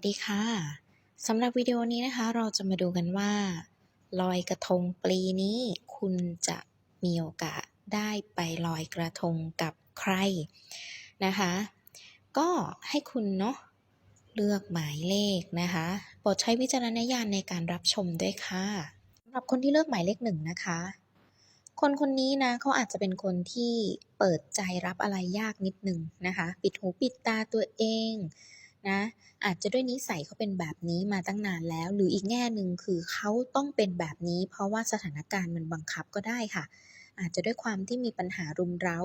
สวัสดีค่ะสำหรับวิดีโอนี้นะคะ เราจะมาดูกันว่า ลอยกระทงปีนี้ คุณจะมีโอกาสได้ไปลอยกระทงกับใครนะคะ ก็ให้คุณเนาะเลือกหมายเลขนะคะโปรดใช้วิจารณญาณในการรับชมด้วยค่ะสำหรับคนที่เลือกหมายเลขหนึ่งนะคะ คนคนนี้นะเขาอาจจะเป็นคนที่เปิดใจรับอะไรยากนิดหนึ่งนะคะ ปิดหูปิดตาตัวเอง นะ อาจจะด้วยนิสัยเขาเป็นแบบนี้มาตั้งนานแล้ว หรืออีกแง่หนึ่งคือเขาต้องเป็นแบบนี้ เพราะว่าสถานการณ์มันบังคับก็ได้ค่ะ อาจจะด้วยความที่มีปัญหารุมเร้า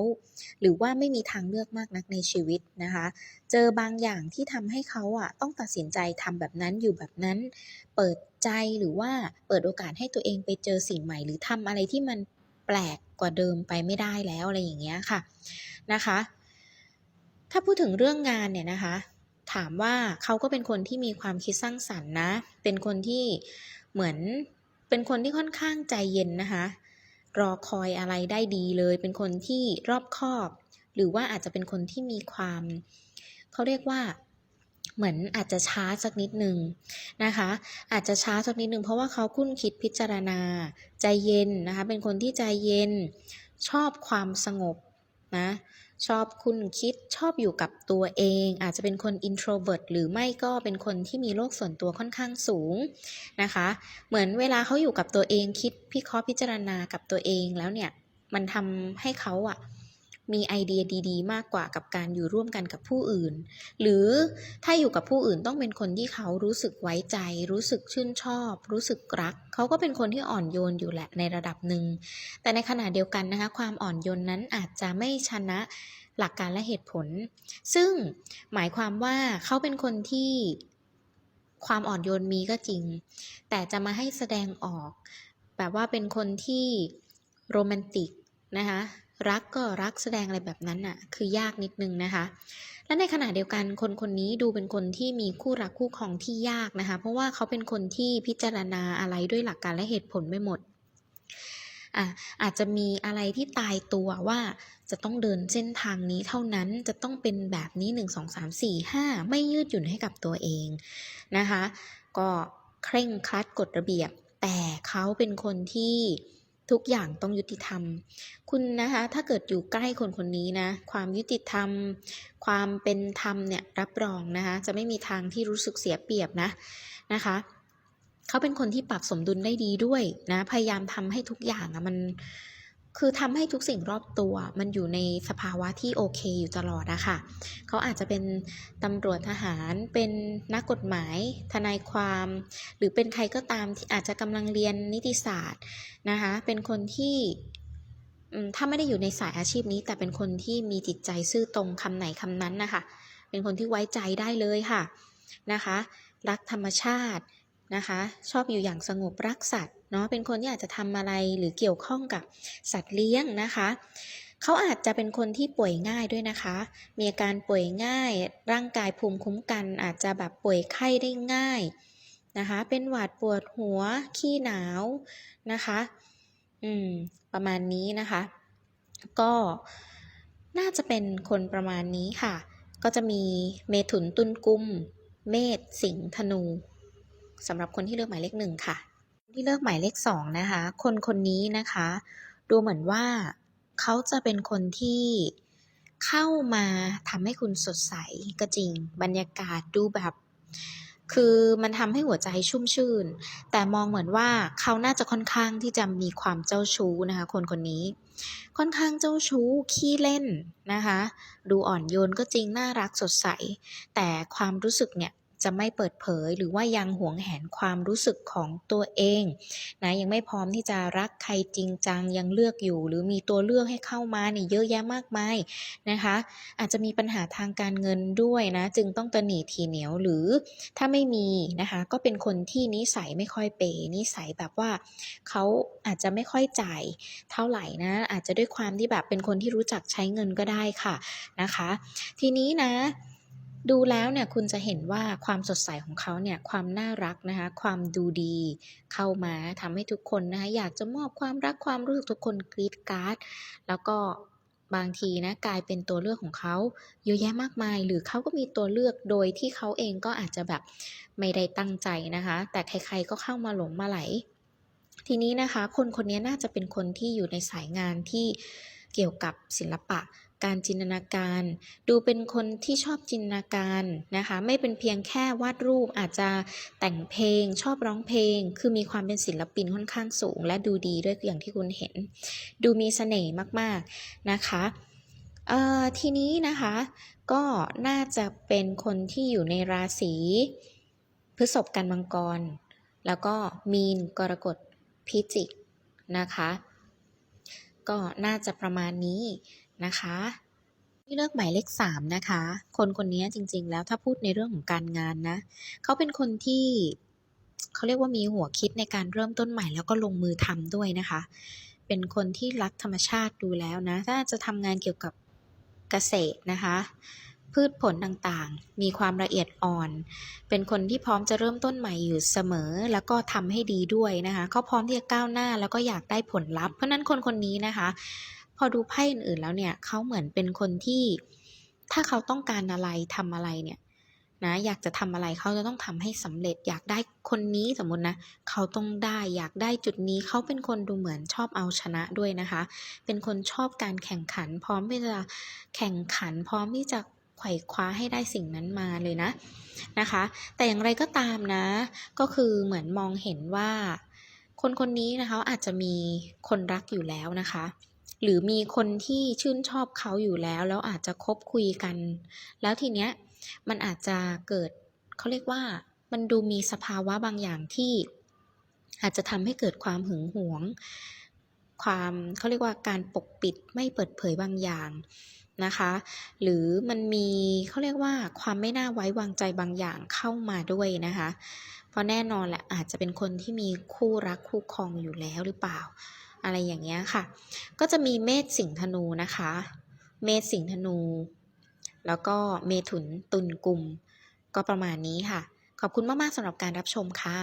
หรือว่าไม่มีทางเลือกมากนักในชีวิตนะคะ เจอบางอย่างที่ทำให้เขาอะต้องตัดสินใจทำแบบนั้นอยู่แบบนั้น เปิดใจหรือว่าเปิดโอกาสให้ตัวเองไปเจอสิ่งใหม่ หรือทำอะไรที่มันแปลกกว่าเดิมไปไม่ได้แล้วอะไรอย่างเงี้ยค่ะนะคะ ถ้าพูดถึงเรื่องงานเนี่ยนะคะ ถามว่าเขาก็เป็นคนที่มีความคิดสร้างสรรค์นะ เป็นคนที่เหมือนเป็นคนที่ค่อนข้างใจเย็นนะคะ รอคอยอะไรได้ดีเลย เป็นคนที่รอบคอบ หรือว่าอาจจะเป็นคนที่มีความเขาเรียกว่าเหมือนอาจจะช้าสักนิดหนึ่งนะคะ อาจจะช้าสักนิดหนึ่งเพราะว่าเขาคุ้นคิดพิจารณาใจเย็นนะคะ เป็นคนที่ใจเย็นชอบความสงบ นะ ชอบคุณคิดชอบอยู่กับตัวเอง อาจจะเป็นคน introvert หรือไม่ก็เป็นคนที่มีโลกส่วนตัวค่อนข้างสูงนะคะ เหมือนเวลาเขาอยู่กับตัวเองคิดพิเคราะห์พิจารณากับตัวเองแล้วเนี่ย มันทำให้เขาอะ มีไอเดียดีๆ มากกว่ากับการอยู่ร่วมกันกับผู้อื่น หรือถ้าอยู่กับผู้อื่นต้องเป็นคนที่เขารู้สึกไว้ใจ รู้สึกชื่นชอบ รู้สึกรัก เขาก็เป็นคนที่อ่อนโยนอยู่แหละในระดับหนึ่ง แต่ในขณะเดียวกันนะคะ ความอ่อนโยนนั้นอาจจะไม่ชนะหลักการและเหตุผล ซึ่งหมายความว่าเขาเป็นคนที่ความอ่อนโยนมีก็จริง แต่จะมาให้แสดงออก แบบว่าเป็นคนที่โรแมนติกนะคะ รักก็รักแสดงอะไรแบบนั้นอะ คือยากนิดนึงนะคะ และในขณะเดียวกันคนคนนี้ดูเป็นคนที่มีคู่รักคู่ครองที่ยากนะคะ เพราะว่าเขาเป็นคนที่พิจารณาอะไรด้วยหลักการและเหตุผลไม่หมดอะอาจจะมีอะไรที่ตายตัวว่าจะต้องเดินเส้นทางนี้เท่านั้นจะต้องเป็นแบบนี้ 1 2 3 4 5 ไม่ยืดหยุ่นให้กับตัวเองนะคะ ก็เคร่งครัดกฎระเบียบ แต่เขาเป็นคนที่ ทุกอย่างต้องยุติธรรม คุณนะคะ ถ้าเกิดอยู่ใกล้คนคนนี้นะ ความยุติธรรม ความเป็นธรรมเนี่ยรับรองนะคะ จะไม่มีทางที่รู้สึกเสียเปรียบนะนะคะ เขาเป็นคนที่ปรับสมดุลได้ดีด้วยนะ พยายามทำให้ทุกอย่างอะมัน คือทำให้ทุกสิ่งรอบตัว มันอยู่ในสภาวะที่โอเคอยู่ตลอดอะค่ะเขาอาจจะเป็นตำรวจทหาร เป็นนักกฎหมาย ทนายความ หรือเป็นใครก็ตามที่อาจจะกำลังเรียนนิติศาสตร์นะคะ เป็นคนที่ถ้าไม่ได้อยู่ในสายอาชีพนี้ แต่เป็นคนที่มีจิตใจซื่อตรงคำไหนคำนั้นนะคะ เป็นคนที่ไว้ใจได้เลยค่ะนะคะ รักธรรมชาตินะคะ ชอบอยู่อย่างสงบรักสัตว์ เนาะเป็นคนที่อาจจะทำอะไรหรือเกี่ยวข้องกับสัตว์เลี้ยงนะคะ เขาอาจจะเป็นคนที่ป่วยง่ายด้วยนะคะ มีอาการป่วยง่าย ร่างกายภูมิคุ้มกัน อาจจะแบบป่วยไข้ได้ง่ายนะคะ เป็นหวัดปวดหัว ขี้หนาวนะคะ อืม ประมาณนี้นะคะ ก็น่าจะเป็นคนประมาณนี้ค่ะ ก็จะมีเมถุนตุลกุม เมษสิงธนูสำหรับคนที่เลือกหมายเลขหนึ่งค่ะ ที่เลือกหมายเลขสองนะคะ คนคนนี้นะคะ ดูเหมือนว่าเขาจะเป็นคนที่เข้ามาทำให้คุณสดใสก็จริง บรรยากาศดูแบบ คือมันทำให้หัวใจชุ่มชื่น แต่มองเหมือนว่าเขาน่าจะค่อนข้างที่จะมีความเจ้าชู้นะคะ คนคนนี้ ค่อนข้างเจ้าชู้ขี้เล่นนะคะ ดูอ่อนโยนก็จริงน่ารักสดใส แต่ความรู้สึกเนี่ย จะไม่เปิดเผยหรือว่ายังหวงแหนความรู้สึกของตัวเองนะยังไม่พร้อมที่จะรักใครจริงจังยังเลือกอยู่ หรือมีตัวเลือกให้เข้ามาเนี่ยเยอะแยะมากมายนะคะ อาจจะมีปัญหาทางการเงินด้วยนะจึงต้องตะหนีทีเหนียวหรือถ้าไม่มีนะคะก็เป็นคนที่นิสัยไม่ค่อยเปย์นิสัยแบบว่าเขาอาจจะไม่ค่อยจ่ายเท่าไหร่นะ อาจจะด้วยความที่แบบเป็นคนที่รู้จักใช้เงินก็ได้ค่ะนะคะ ทีนี้นะ ดูแล้วเนี่ยคุณจะเห็นว่าความสดใสของเขาเนี่ยความน่ารักนะคะความดูดี เข้ามาทำให้ทุกคนนะคะอยากจะมอบความรักความรู้สึกทุกคนกรี๊ดการ์ดแล้วก็บางทีนะกลายเป็นตัวเลือกของเขาเยอะแยะมากมาย หรือเขาก็มีตัวเลือกโดยที่เขาเองก็อาจจะแบบไม่ได้ตั้งใจนะคะ แต่ใครๆก็เข้ามาหลงมาไหล ทีนี้นะคะ คนคนนี้น่าจะเป็นคนที่อยู่ในสายงานที่เกี่ยวกับศิลปะ การจินตนาการ ดูเป็นคนที่ชอบจินตนาการนะคะ ไม่เป็นเพียงแค่วาดรูปอาจจะแต่งเพลง ชอบร้องเพลง คือมีความเป็นศิลปินค่อนข้างสูง และดูดีด้วยอย่างที่คุณเห็น ดูมีเสน่ห์มากๆนะคะเอ่อทีนี้นะคะก็น่าจะเป็นคนที่อยู่ในราศีพฤษภกันมังกร แล้วก็มีนกรกฎพิจิกนะคะ ก็น่าจะประมาณนี้ นะคะที่เลือกหมายเลขสามนะคะ คนคนนี้จริง ๆ แล้วถ้าพูดในเรื่องของการงานนะ เขาเป็นคนที่เขาเรียกว่ามีหัวคิดในการเริ่มต้นใหม่แล้วก็ลงมือทำด้วยนะคะ เป็นคนที่รักธรรมชาติดูแล้วนะ ถ้าจะทำงานเกี่ยวกับเกษตรนะคะ พืชผลต่างๆ มีความละเอียดอ่อน เป็นคนที่พร้อมจะเริ่มต้นใหม่อยู่เสมอ แล้วก็ทำให้ดีด้วยนะคะ เขาพร้อมที่จะก้าวหน้าแล้วก็อยากได้ผลลัพธ์ เพราะนั้นคนคนนี้นะคะ พอดูไพ่อื่นๆแล้วเนี่ยเขาเหมือนเป็นคนที่ ถ้าเขาต้องการอะไรทำอะไรเนี่ยนะอยากจะทำอะไรเขาจะต้องทำให้สำเร็จ อยากได้คนนี้สมมตินะเขาต้องได้อยากได้จุดนี้เขาเป็นคนดูเหมือนชอบเอาชนะด้วยนะคะ เป็นคนชอบการแข่งขัน พร้อมที่จะแข่งขัน พร้อมที่จะไขว่คว้าให้ได้สิ่งนั้นมาเลยนะนะคะ แต่อย่างไรก็ตามนะ ก็คือเหมือนมองเห็นว่า คนคนนี้นะคะอาจจะมีคนรักอยู่แล้วนะคะ หรือมีคนที่ชื่นชอบเขาอยู่แล้ว แล้วอาจจะคบคุยกัน แล้วทีเนี้ยมันอาจจะเกิดเขาเรียกว่ามันดูมีสภาวะบางอย่างที่ อาจจะทำให้เกิดความหึงหวง ความเขาเรียกว่าการปกปิดไม่เปิดเผยบางอย่างนะคะ หรือมันมีเขาเรียกว่าความไม่น่าไว้วางใจบางอย่างเข้ามาด้วยนะคะ เพราะแน่นอนแหละอาจจะเป็นคนที่มีคู่รักคู่ครองอยู่แล้วหรือเปล่า อะไรอย่างเงี้ยค่ะ ก็จะมีเมษสิงธนูนะคะ เมษสิงธนู แล้วก็เมถุนตุลกลุ่ม ก็ประมาณนี้ค่ะ ขอบคุณมาก ๆสำหรับการรับชมค่ะ